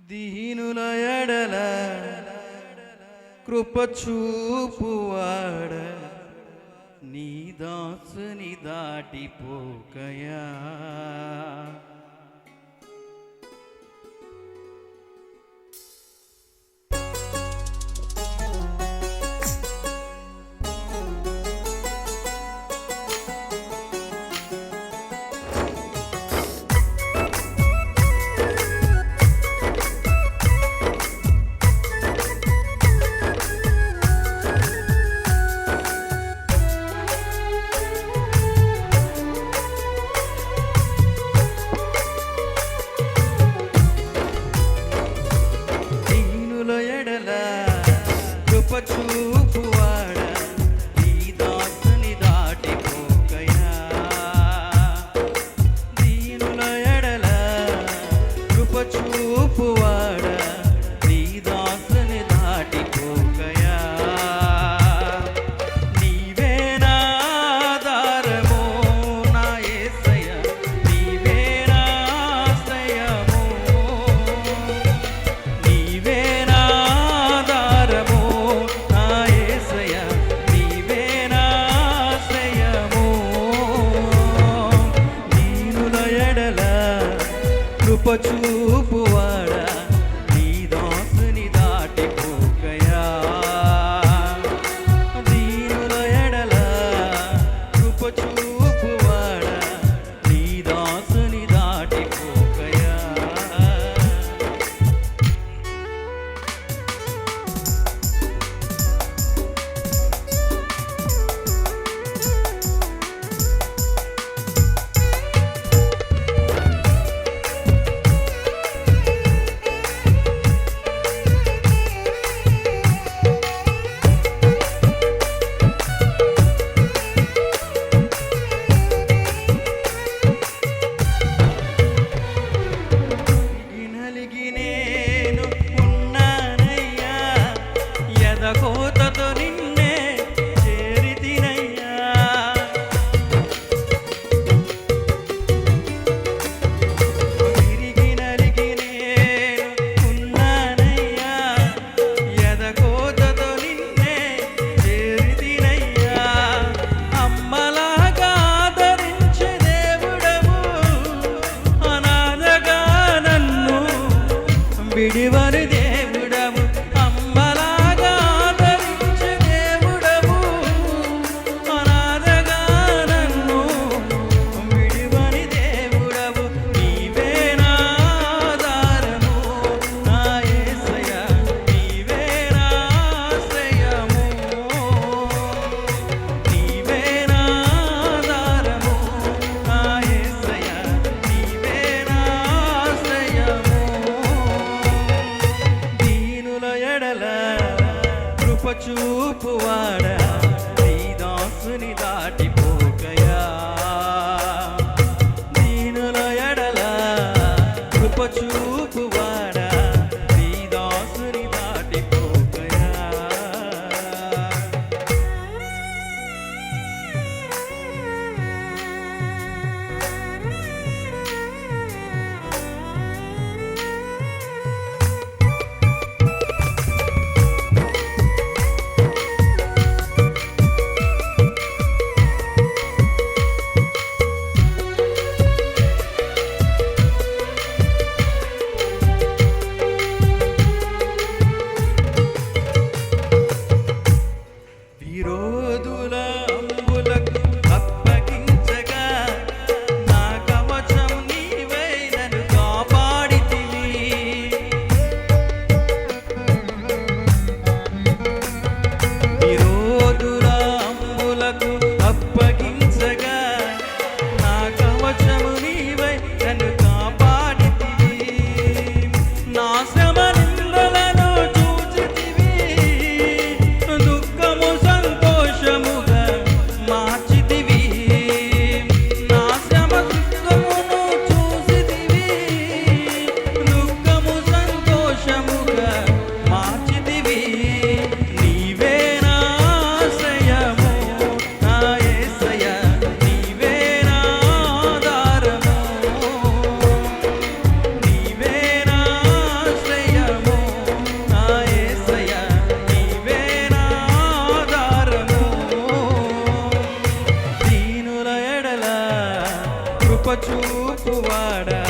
దీనుల ఎడల కృప చూపువాడ. నీ దాసుని దాటిపోకయా. కృప దీనుల ఎడల కృప చూపువాడ ಅಪ್ಪಗಿ కృప చూపువాడా